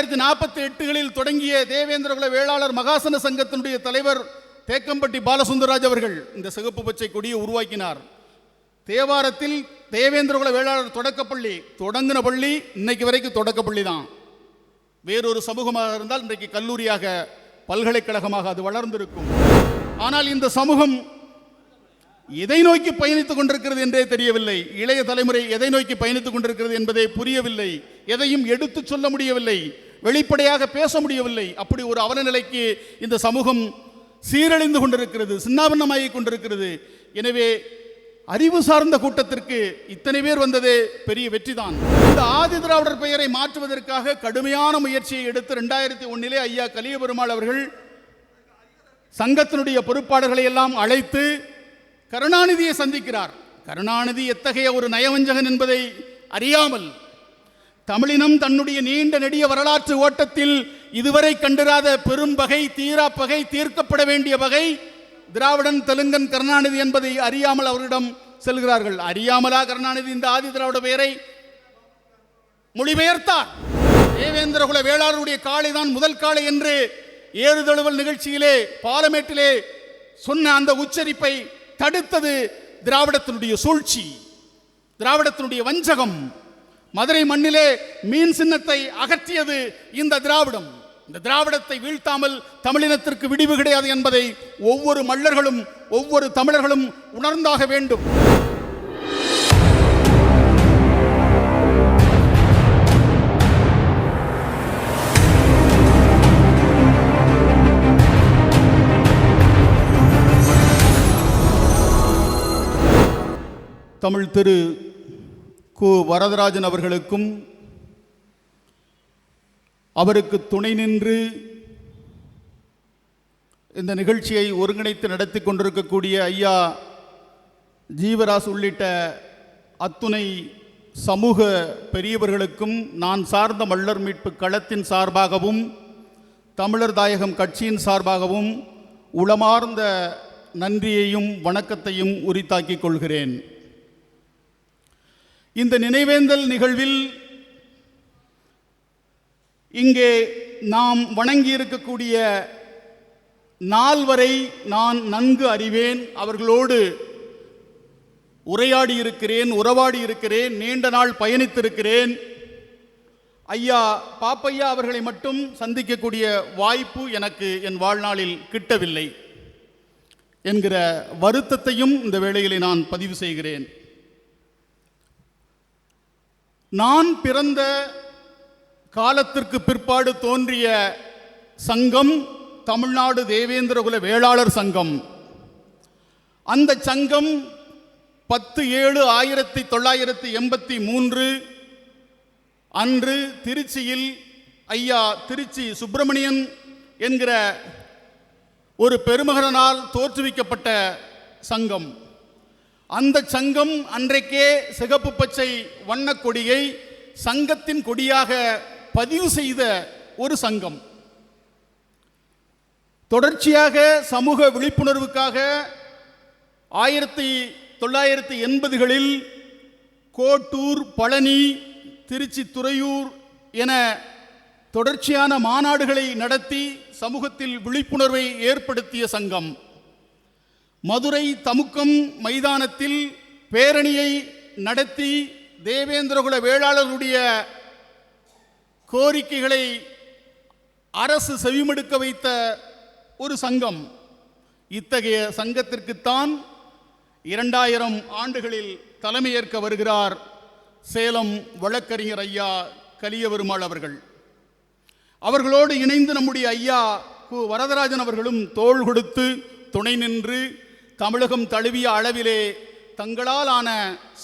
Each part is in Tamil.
தொள்ளாயிரத்தி நாற்பத்தி எட்டுகளில் தொடங்கிய தேவேந்திரகுல வேளாளர் மகாசன சங்கத்தினுடைய தலைவர் தேக்கம்பட்டி பாலசுந்தரராஜ் அவர்கள் இந்த சிகப்பு பச்சை கொடியை உருவாக்கினார். தேவாரத்தில் தேவேந்திரகுல வேளாளர் தொடக்கப்பள்ளி தொடங்கின பள்ளி இன்னைக்கு வரைக்கும் தொடக்கப்பள்ளி தான். வேறொரு சமூகமாக இருந்தால் இன்றைக்கு கல்லூரியாக பல்கலைக்கழகமாக அது வளர்ந்திருக்கும். ஆனால் இந்த சமூகம் எதை நோக்கி பயணித்துக் கொண்டிருக்கிறது என்றே தெரியவில்லை. இளைய தலைமுறை எதை நோக்கி பயணித்துக் கொண்டிருக்கிறது என்பதே புரியவில்லை. எதையும் எடுத்துச் சொல்ல முடியவில்லை. வெளிப்படையாக பேச முடியவில்லை. அப்படி ஒரு அவலநிலைக்கு இந்த சமூகம் சீரழிந்து கொண்டிருக்கிறது சின்னாபின்னமாகி கொண்டிருக்கிறது. எனவே அறிவு சார்ந்த கூட்டத்திற்கு இத்தனை பேர் வந்ததே பெரிய வெற்றிதான். இந்த ஆதி திராவிடர் பெயரை மாற்றுவதற்காக கடுமையான முயற்சியை எடுத்து ரெண்டாயிரத்தி ஒன்னிலே ஐயா கலிய பெருமாள் அவர்கள் சங்கத்தினுடைய பொறுப்பாளர்களை எல்லாம் அழைத்து கருணாநிதியை சந்திக்கிறார். கருணாநிதி எத்தகைய ஒரு நயவஞ்சகன் என்பதை அறியாமல் தமிழினம் தன்னுடைய நீண்ட நெடிய வரலாற்று ஓட்டத்தில் இதுவரை கண்டிராத பெரும் பகை தீரா பகை தீர்க்கப்பட வேண்டிய வகை திராவிடன் தெலுங்கன் கருணாநிதி என்பதை அறியாமல் அவரிடம் செல்கிறார்கள். அறியாமலா கருணாநிதி இந்த ஆதி திராவிட பெயரை மொழிபெயர்த்தார். தேவேந்திரகுல வேளாளருடைய காளை தான் முதல் காளை என்று ஏறுதழுவல் நிகழ்ச்சியிலே பாலமேட்டிலே சொன்ன அந்த உச்சரிப்பை தடுத்தது திராவிடத்தினுடைய சூழ்ச்சி திராவிடத்தினுடைய வஞ்சகம். மதுரை மண்ணிலே மீன் சின்னத்தை அகற்றியது இந்த திராவிடம். இந்த திராவிடத்தை வீழ்த்தாமல் தமிழினத்திற்கு விடிவு கிடையாது என்பதை ஒவ்வொரு மல்லர்களும் ஒவ்வொரு தமிழர்களும் உணர்ந்தாக வேண்டும். தமிழ் திரு கு வரதராஜன் அவர்களுக்கும் அவருக்கு துணை நின்று இந்த நிகழ்ச்சியை ஒருங்கிணைத்து நடத்தி கொண்டிருக்கக்கூடிய ஐயா ஜீவராஸ் உள்ளிட்ட அத்துணை சமூக பெரியவர்களுக்கும் நான் சார்ந்த மல்லர் மீட்பு களத்தின் சார்பாகவும் தமிழர் தாயகம் கட்சியின் சார்பாகவும் உளமார்ந்த நன்றியையும் வணக்கத்தையும் உரித்தாக்கிக் கொள்கிறேன். இந்த நினைவேந்தல் நிகழ்வில் இங்கே நாம் வணங்கி இருக்கக்கூடிய நால்வரை நான் நன்கு அறிவேன். அவர்களோடு உரையாடி இருக்கிறேன் உறவாடி இருக்கிறேன் நீண்ட நாள் பயணித்திருக்கிறேன். ஐயா பாப்பையா அவர்களை மட்டும் சந்திக்கக்கூடிய வாய்ப்பு எனக்கு என் வாழ்நாளில் கிட்டவில்லை என்கிற வருத்தத்தையும் இந்த வேளையிலே நான் பதிவு செய்கிறேன். நான் பிறந்த காலத்திற்கு பிற்பாடு தோன்றிய சங்கம் தமிழ்நாடு தேவேந்திரகுல வேளாளர் சங்கம். அந்த சங்கம் பத்து ஏழு ஆயிரத்தி தொள்ளாயிரத்தி எண்பத்தி மூன்று அன்று திருச்சியில் ஐயா திருச்சி சுப்பிரமணியன் என்கிற ஒரு பெருமகனால் தோற்றுவிக்கப்பட்ட சங்கம். அந்த சங்கம் அன்றைக்கே சிகப்பு பச்சை வண்ண கொடியை சங்கத்தின் கொடியாக பதிவு செய்த ஒரு சங்கம். தொடர்ச்சியாக சமூக விழிப்புணர்வுக்காக ஆயிரத்தி தொள்ளாயிரத்தி எண்பதுகளில் கோட்டூர் பழனி திருச்சி துறையூர் என தொடர்ச்சியான மாநாடுகளை நடத்தி சமூகத்தில் விழிப்புணர்வை ஏற்படுத்திய சங்கம். மதுரை தமுக்கம் மைதானத்தில் பேரணியை நடத்தி தேவேந்திரகுல வேளாளருடைய கோரிக்கைகளை அரசு செவிமடுக்க வைத்த ஒரு சங்கம். இத்தகைய சங்கத்திற்குத்தான் இரண்டாயிரம் ஆண்டுகளில் தலைமையேற்க வருகிறார் சேலம் வழக்கறிஞர் ஐயா கலியபெருமாள் அவர்கள். அவர்களோடு இணைந்து நம்முடைய ஐயா கு வரதராஜன் அவர்களும் தோள் கொடுத்து துணை நின்று தமிழகம் தழுவிய அளவிலே தங்களால் ஆன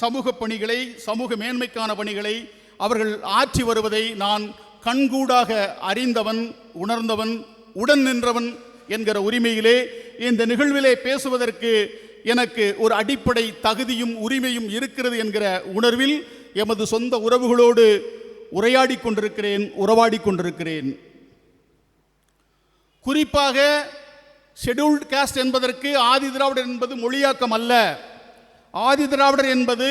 சமூக பணிகளை சமூக மேன்மைக்கான பணிகளை அவர்கள் ஆற்றி வருவதை நான் கண்கூடாக அறிந்தவன் உணர்ந்தவன் உடன் நின்றவன் என்கிற உரிமையிலே இந்த நிகழ்விலே பேசுவதற்கு எனக்கு ஒரு அடிப்படை தகுதியும் உரிமையும் இருக்கிறது என்கிற உணர்வில் எமது சொந்த உறவுகளோடு உரையாடி கொண்டிருக்கிறேன் உறவாடி கொண்டிருக்கிறேன். குறிப்பாக ஷெடியூல்டு காஸ்ட் என்பதற்கு ஆதி திராவிடர் என்பது மொழியாக்கம் அல்ல. ஆதி திராவிடர் என்பது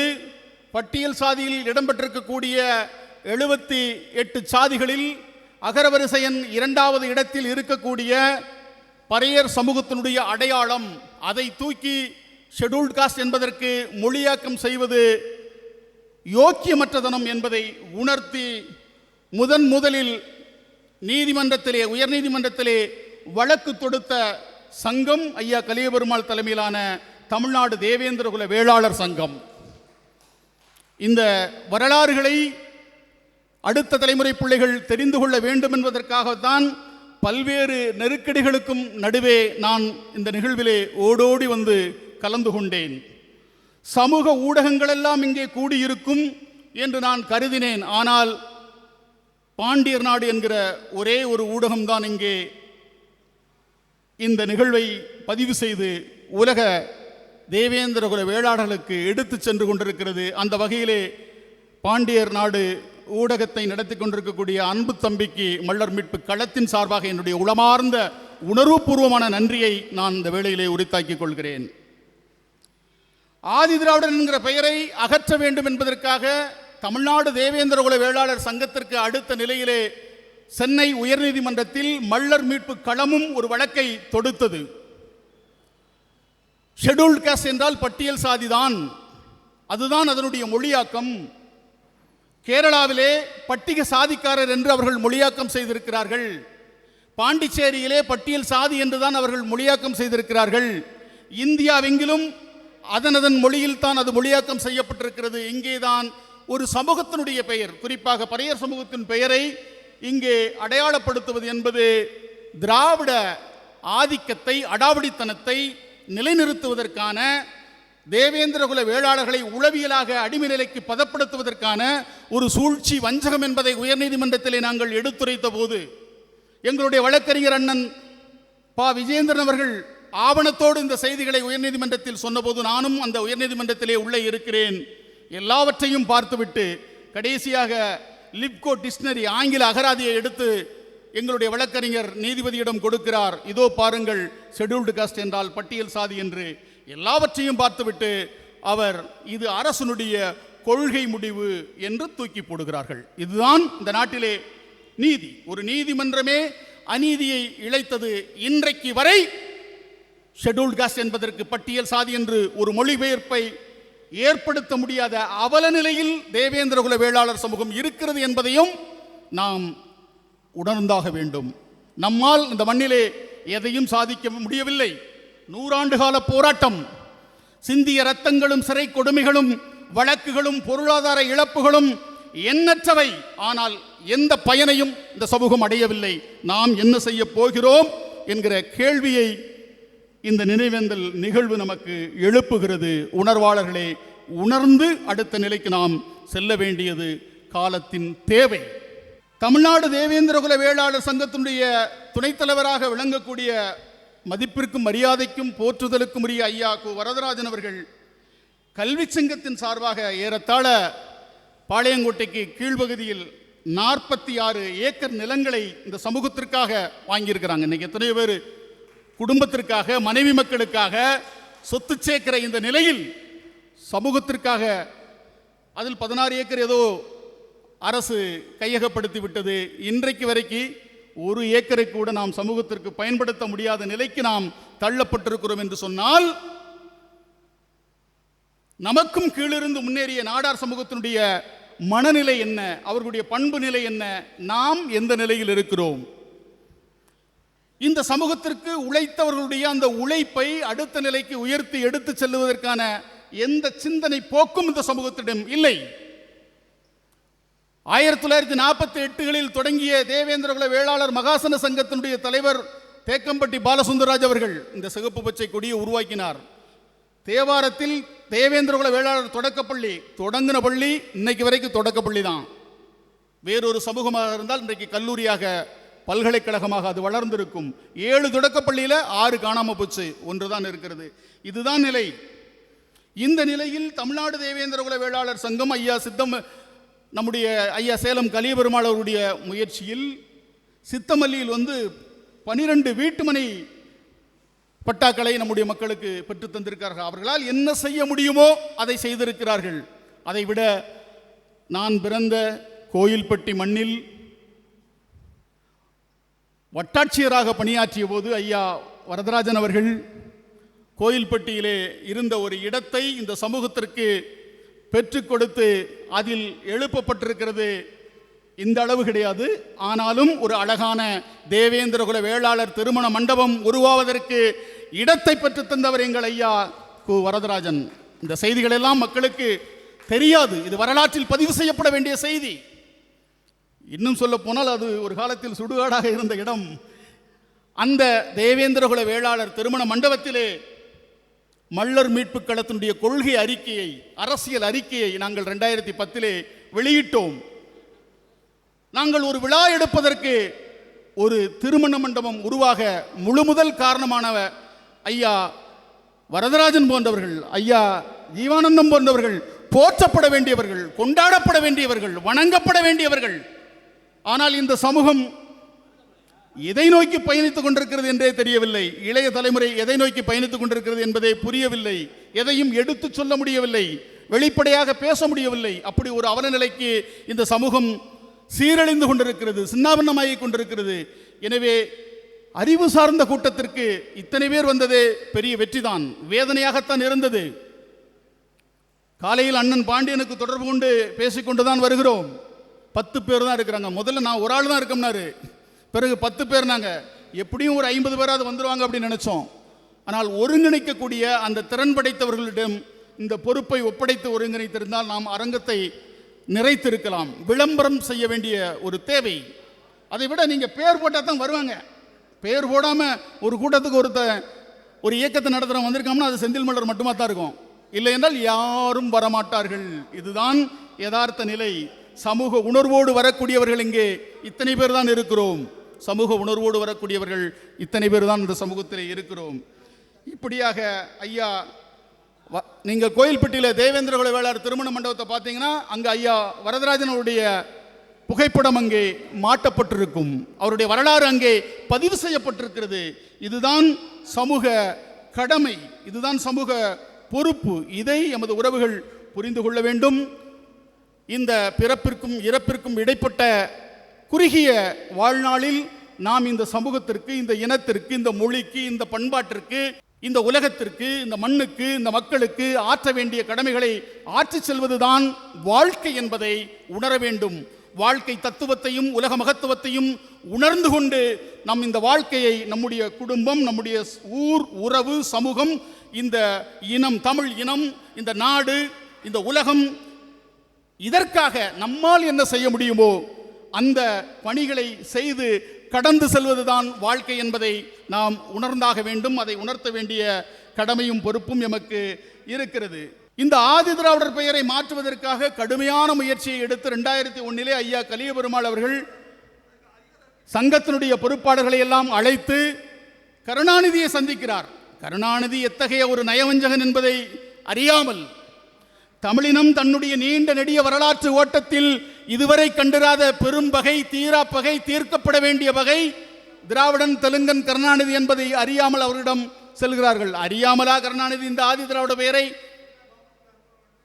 பட்டியல் சாதியில் இடம்பெற்றிருக்கக்கூடிய எழுபத்தி எட்டு சாதிகளில் அகரவரிசையன் இரண்டாவது இடத்தில் இருக்கக்கூடிய பறையர் சமூகத்தினுடைய அடையாளம் அதை தூக்கி ஷெட்யூல்ட் காஸ்ட் என்பதற்கு மொழியாக்கம் செய்வது யோக்கியமற்றதனம் என்பதை உணர்த்தி முதன் முதலில் நீதிமன்றத்திலே உயர்நீதிமன்றத்திலே வழக்கு தொடுத்த சங்கம் ஐயா கலியபெருமாள் தலைமையிலான தமிழ்நாடு தேவேந்திரகுல வேளாளர் சங்கம். இந்த வரலாறுகளை அடுத்த தலைமுறை பிள்ளைகள் தெரிந்து கொள்ள வேண்டும் என்பதற்காகத்தான் பல்வேறு நெருக்கடிகளுக்கும் நடுவே நான் இந்த நிகழ்விலே ஓடோடி வந்து கலந்து கொண்டேன். சமூக ஊடகங்களெல்லாம் இங்கே கூடியிருக்கும் என்று நான் கருதினேன். ஆனால் பாண்டியர் நாடு என்கிற ஒரே ஒரு ஊடகம்தான் இங்கே இந்த நிகழ்வை பதிவு செய்து உலக தேவேந்திரகுல வேளாளர்களுக்கு எடுத்துச் சென்று கொண்டிருக்கிறது. அந்த வகையிலே பாண்டியர் நாடு ஊடகத்தை நடத்தி கொண்டிருக்கக்கூடிய அன்பு தம்பிக்கு மல்லர் மீட்பு களத்தின் சார்பாக என்னுடைய உளமார்ந்த உணர்வுபூர்வமான நன்றியை நான் இந்த வேளையிலே உரித்தாக்கிக் கொள்கிறேன். ஆதி என்கிற பெயரை அகற்ற வேண்டும் என்பதற்காக தமிழ்நாடு தேவேந்திரகுல வேளாளர் சங்கத்திற்கு அடுத்த நிலையிலே சென்னை உயர்நீதிமன்றத்தில் மல்லர் மீட்பு களமும் ஒரு வழக்கை தொடுத்தது. ஷெட்யூல்ட் காஸ்ட் என்றால் பட்டியல் சாதிதான். அதுதான் அதனுடைய மொழியாக்கம். கேரளாவிலே பட்டிக சாதிக்காரர் என்று அவர்கள் மொழியாக்கம் செய்திருக்கிறார்கள். பாண்டிச்சேரியிலே பட்டியல் சாதி என்றுதான் அவர்கள் மொழியாக்கம் செய்திருக்கிறார்கள். இந்தியாவெங்கிலும் அதன் அதன் மொழியில் தான் அது மொழியாக்கம் செய்யப்பட்டிருக்கிறது. இங்கேதான் ஒரு சமூகத்தினுடைய பெயர். குறிப்பாக பரையர் சமூகத்தின் பெயரை இங்கே அடையாளப்படுத்துவது என்பது திராவிட ஆதிக்கத்தை அடாவடித்தனத்தை நிலைநிறுத்துவதற்கான தேவேந்திரகுல வேளாளர்களை உளவியலாக அடிமை நிலைக்கு பதப்படுத்துவதற்கான ஒரு சூழ்ச்சி வஞ்சகம் என்பதை உயர்நீதிமன்றத்திலே நாங்கள் எடுத்துரைத்த போது எங்களுடைய வழக்கறிஞர் அண்ணன் பா. விஜேந்திரன் அவர்கள் ஆவணத்தோடு இந்த செய்திகளை உயர்நீதிமன்றத்தில் சொன்னபோது நானும் அந்த உயர்நீதிமன்றத்திலே உள்ளே இருக்கிறேன். எல்லாவற்றையும் பார்த்துவிட்டு கடைசியாக லிப்கோ டிக்ஷனரி ஆங்கில அகராதியை எடுத்து எங்களுடைய வழக்கறிஞர் நீதிபதியிடம் கொடுக்கிறார். இதோ பாருங்கள் ஷெட்யூல்டு காஸ்ட் என்றால் பட்டியல் சாதி என்று. எல்லாவற்றையும் பார்த்துவிட்டு அவர் இது அரசனுடைய கொள்கை முடிவு என்று தூக்கி போடுகிறார்கள். இதுதான் இந்த நாட்டிலே நீதி. ஒரு நீதிமன்றமே அநீதியை இழைத்தது இன்றைக்கு வரை ஷெட்யூல்ட் காஸ்ட் என்பதற்கு பட்டியல் சாதி என்று ஒரு மொழிபெயர்ப்பை ஏற்படுத்த முடியாத அவல நிலையில் தேவேந்திரகுல வேளாளர் சமூகம் இருக்கிறது என்பதையும் நாம் உணர்ந்தாக வேண்டும். நம்மால் இந்த மண்ணிலே எதையும் சாதிக்க முடியவில்லை. நூறாண்டு கால போராட்டம் சிந்திய ரத்தங்களும் சிறை கொடுமைகளும் வழக்குகளும் பொருளாதார இழப்புகளும் எண்ணற்றவை. ஆனால் எந்த பயனையும் இந்த சமூகம் அடையவில்லை. நாம் என்ன செய்ய போகிறோம் என்கிற கேள்வியை இந்த நினைவேந்தல் நிகழ்வு நமக்கு எழுப்புகிறது. உணர்வாளர்களே உணர்ந்து அடுத்த நிலைக்கு நாம் செல்ல வேண்டியது காலத்தின் தேவை. தமிழ்நாடு தேவேந்திரகுல வேளாளர் சங்கத்தினுடைய துணைத் தலைவராக விளங்கக்கூடிய மதிப்பிற்கும் மரியாதைக்கும் போற்றுதலுக்கும் உரிய ஐயா கு. வரதராஜன் அவர்கள் கல்வி சங்கத்தின் சார்பாக ஏறத்தாழ பாளையங்கோட்டைக்கு கீழ்ப்பகுதியில் நாற்பத்தி ஆறு ஏக்கர் நிலங்களை இந்த சமூகத்திற்காக வாங்கியிருக்கிறாங்க. இன்னைக்கு எத்தனையோ பேர் குடும்பத்திற்காக மனைவி மக்களுக்காக சொத்து சேர்க்கிற இந்த நிலையில் சமூகத்திற்காக அதில் பதினாறு ஏக்கர் ஏதோ அரசு கையகப்படுத்தி விட்டது. இன்றைக்கு வரைக்கும் ஒரு ஏக்கரை கூட நாம் சமூகத்திற்கு பயன்படுத்த முடியாத நிலைக்கு நாம் தள்ளப்பட்டிருக்கிறோம் என்று சொன்னால் நமக்கும் கீழிருந்து முன்னேறிய நாடார் சமூகத்தினுடைய மனநிலை என்ன? அவர்களுடைய பண்பு நிலை என்ன? நாம் எந்த நிலையில் இருக்கிறோம்? இந்த சமூகத்திற்கு உழைத்தவர்களுடைய அந்த உழைப்பை அடுத்த நிலைக்கு உயர்த்தி எடுத்து செல்லுவதற்கான எந்த சிந்தனை போக்கும் இந்த சமூகத்திடம் இல்லை. ஆயிரத்தி தொள்ளாயிரத்தி நாற்பத்தி எட்டுகளில் தொடங்கிய தேவேந்திரகுல வேளாளர் மகாசன சங்கத்தினுடைய தலைவர் தேக்கம்பட்டி பாலசுந்தரராஜ் அவர்கள் இந்த சிகப்பு பச்சை கொடியை உருவாக்கினார். தேவாரத்தில் தேவேந்திரகுல வேளாளர் தொடக்கப்பள்ளி தொடங்கின பள்ளி இன்னைக்கு வரைக்கும் தொடக்கப்பள்ளி தான் வேறொரு சமூகமாக இருந்தால் இன்றைக்கு கல்லூரியாக பல்கலைக்கழகமாக அது வளர்ந்திருக்கும். ஏழு தொடக்கப்பள்ளியில் ஆறு காணாமல் போச்சு. ஒன்று தான் இருக்கிறது. இதுதான் நிலை. இந்த நிலையில் தமிழ்நாடு தேவேந்திரகுல வேளாளர் சங்கம் ஐயா சித்தம் நம்முடைய ஐயா சேலம் கலியபெருமாள் அவருடைய முயற்சியில் சித்தமல்லியில் வந்து பனிரெண்டு வீட்டுமனை பட்டாக்களை நம்முடைய மக்களுக்கு பெற்று தந்திருக்கிறார்கள். அவர்களால் என்ன செய்ய முடியுமோ அதை செய்திருக்கிறார்கள். அதை விட நான் பிறந்த கோயில்பட்டி மண்ணில் வட்டாட்சியராக பணியாற்றிய போது ஐயா வரதராஜன் அவர்கள் கோயில்பட்டியிலே இருந்த ஒரு இடத்தை இந்த சமூகத்திற்கு பெற்றுக் கொடுத்து அதில் எழுப்பப்பட்டிருக்கிறது. இந்த அளவு கிடையாது. ஆனாலும் ஒரு அழகான தேவேந்திரகுல வேளாளர் திருமண மண்டபம் உருவாவதற்கு இடத்தை பெற்று தந்தவர் எங்கள் ஐயா கு. வரதராஜன். இந்த செய்திகளெல்லாம் மக்களுக்கு தெரியாது. இது வரலாற்றில் பதிவு செய்யப்பட வேண்டிய செய்தி. இன்னும் சொல்ல போனால் அது ஒரு காலத்தில் சுடுகாடாக இருந்த இடம். அந்த தேவேந்திரகுல வேளாளர் திருமண மண்டபத்திலே மல்லர் மீட்பு களத்தினுடைய கொள்கை அறிக்கையை அரசியல் அறிக்கையை நாங்கள் ரெண்டாயிரத்தி பத்திலே வெளியிட்டோம். நாங்கள் ஒரு விழா எடுப்பதற்கு ஒரு திருமண மண்டபம் உருவாக முழு முதல் காரணமானவ ஐயா வரதராஜன் போன்றவர்கள் ஐயா ஜீவானந்தம் போன்றவர்கள் போற்றப்பட வேண்டியவர்கள் கொண்டாடப்பட வேண்டியவர்கள் வணங்கப்பட வேண்டியவர்கள் ஆனால் இந்த சமூகம் எதை நோக்கி பயணித்துக் கொண்டிருக்கிறது என்றே தெரியவில்லை. இளைய தலைமுறை எதை நோக்கி பயணித்துக் கொண்டிருக்கிறது என்பதே புரியவில்லை. எதையும் எடுத்துச் சொல்ல முடியவில்லை. வெளிப்படையாக பேச முடியவில்லை. அப்படி ஒரு அவலநிலைக்கு இந்த சமூகம் சீரழிந்து கொண்டிருக்கிறது சின்னாபின்னமாகிக் கொண்டிருக்கிறது. எனவே அறிவு சார்ந்த கூட்டத்திற்கு இத்தனை பேர் வந்ததே பெரிய வெற்றிதான். வேதனையாகத்தான் இருந்தது. காலையில் அண்ணன் பாண்டியனுக்கு தொடர்பு கொண்டு பேசிக்கொண்டுதான் வருகிறோம். பத்து பேர் தான் இருக்கிறாங்க. முதல்ல நான் ஒரு ஆள் தான் இருக்கோம்னாரு. பிறகு பத்து பேர் நாங்கள் எப்படியும் ஒரு ஐம்பது பேராவது வந்துடுவாங்க அப்படின்னு நினைச்சோம். ஆனால் ஒருங்கிணைக்கக்கூடிய அந்த திறன் படைத்தவர்களிடம் இந்த பொறுப்பை ஒப்படைத்து ஒருங்கிணைத்திருந்தால் நாம் அரங்கத்தை நிறைத்திருக்கலாம். விளம்பரம் செய்ய வேண்டிய ஒரு தேவை. அதை விட நீங்கள் பேர் போட்டால் தான் வருவாங்க. பேர் போடாமல் ஒரு கூட்டத்துக்கு ஒருத்த ஒரு இயக்கத்தை நடத்துகிறவங்க வந்திருக்கோம்னா அது செந்தில் மலர் மட்டுமா தான் இருக்கும். இல்லை என்றால் யாரும் வரமாட்டார்கள். இதுதான் யதார்த்த நிலை. சமூக உணர்வோடு வரக்கூடியவர்கள் இங்கே இத்தனை பேர் தான் இருக்கிறோம். சமூக உணர்வோடு வரக்கூடியவர்கள் இத்தனை பேர் தான் இந்த சமூகத்தில் இருக்கிறோம். இப்படியாக ஐயா வ- நீங்கள் கோயில்பட்டியில் தேவேந்திரகுல வேளார் திருமண மண்டபத்தை பார்த்தீங்கன்னா அங்கே ஐயா வரதராஜனுடைய புகைப்படம் அங்கே மாட்டப்பட்டிருக்கும். அவருடைய வரலாறு அங்கே பதிவு செய்யப்பட்டிருக்கிறது. இதுதான் சமூக கடமை இதுதான் சமூக பொறுப்பு. இதை எமது உறவுகள் புரிந்து கொள்ள வேண்டும். இந்த பிறப்பிற்கும் இறப்பிற்கும் இடைப்பட்ட குறுகிய வாழ்நாளில் நாம் இந்த சமூகத்திற்கு இந்த இனத்திற்கு இந்த மொழிக்கு இந்த பண்பாட்டிற்கு இந்த உலகத்திற்கு இந்த மண்ணுக்கு இந்த மக்களுக்கு ஆற்ற வேண்டிய கடமைகளை ஆற்றிச் செல்வதுதான் வாழ்க்கை என்பதை உணர வேண்டும். வாழ்க்கை தத்துவத்தையும் உலக மகத்துவத்தையும் உணர்ந்து கொண்டு நம் இந்த வாழ்க்கையை நம்முடைய குடும்பம் நம்முடைய ஊர் உறவு சமூகம் இந்த இனம் தமிழ் இனம் இந்த நாடு இந்த உலகம் இதற்காக நம்மால் என்ன செய்ய முடியுமோ அந்த பணிகளை செய்து கடந்து செல்வதுதான் வாழ்க்கை என்பதை நாம் உணர்ந்தாக வேண்டும். அதை உணர்த்த வேண்டிய கடமையும் பொறுப்பும் எமக்கு இருக்கிறது. இந்த ஆதி திராவிடர் பெயரை மாற்றுவதற்காக கடுமையான முயற்சியை எடுத்து ரெண்டாயிரத்தி ஒன்னிலே ஐயா கலியபெருமாள் அவர்கள் சங்கத்தினுடைய பொறுப்பாளர்களை எல்லாம் அழைத்து கருணாநிதியை சந்திக்கிறார். கருணாநிதி எத்தகைய ஒரு நயவஞ்சகன் என்பதை அறியாமல் தமிழினம் தன்னுடைய நீண்ட நெடிய வரலாற்று ஓட்டத்தில் இதுவரை கண்டிராத பெரும் பகை தீரா பகை தீர்க்கப்பட வேண்டிய பகை திராவிடன் தெலுங்கன் கருணாநிதி என்பதை அறியாமல் அவரிடம் செல்கிறார்கள். அறியாமலா கருணாநிதி இந்த ஆதி திராவிட பெயரை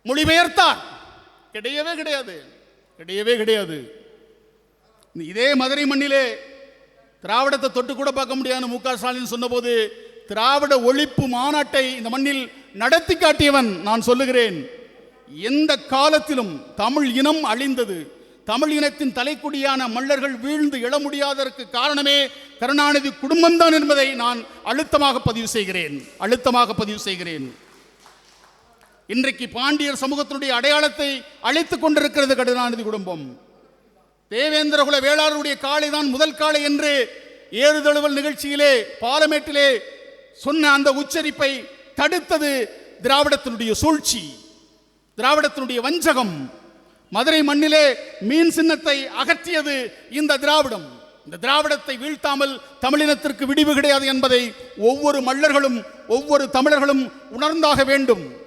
மொழிபெயர்த்தார். கிடையவே கிடையாது. கிடையவே கிடையாது. இதே மதுரை மண்ணிலே திராவிடத்தை தொட்டு கூட பார்க்க முடியாது. மு க. ஸ்டாலின் சொன்னபோது திராவிட ஒழிப்பு மாநாட்டை இந்த மண்ணில் நடத்தி காட்டியவன் நான் சொல்லுகிறேன். எந்த காலத்திலும் தமிழ் இனம் அழிந்தது. தமிழ் இனத்தின் தலைக்குடியான மல்லர்கள் வீழ்ந்து எழ முடியாததற்கு காரணமே கருணாநிதி குடும்பம்தான் என்பதை நான் அழுத்தமாக பதிவு செய்கிறேன். அழுத்தமாக பதிவு செய்கிறேன். இன்றைக்கு பாண்டியர் சமூகத்தினுடைய அடையாளத்தை அழித்துக் கொண்டிருக்கிறது கருணாநிதி குடும்பம். தேவேந்திரகுல வேளாளருடைய காலை தான் முதல் காளை என்று ஏறுதழுவல் நிகழ்ச்சியிலே பாலமேட்டிலே சொன்ன அந்த உச்சரிப்பை தடுத்தது திராவிடத்தினுடைய சூழ்ச்சி. திராவிடத்தினுடைய வஞ்சகம். மதுரை மண்ணிலே மீன் சின்னத்தை அகற்றியது இந்த திராவிடம். இந்த திராவிடத்தை வீழ்த்தாமல் தமிழினத்திற்கு விடிவு கிடையாது என்பதை ஒவ்வொரு மல்லர்களும் ஒவ்வொரு தமிழர்களும் உணர்ந்தாக வேண்டும்.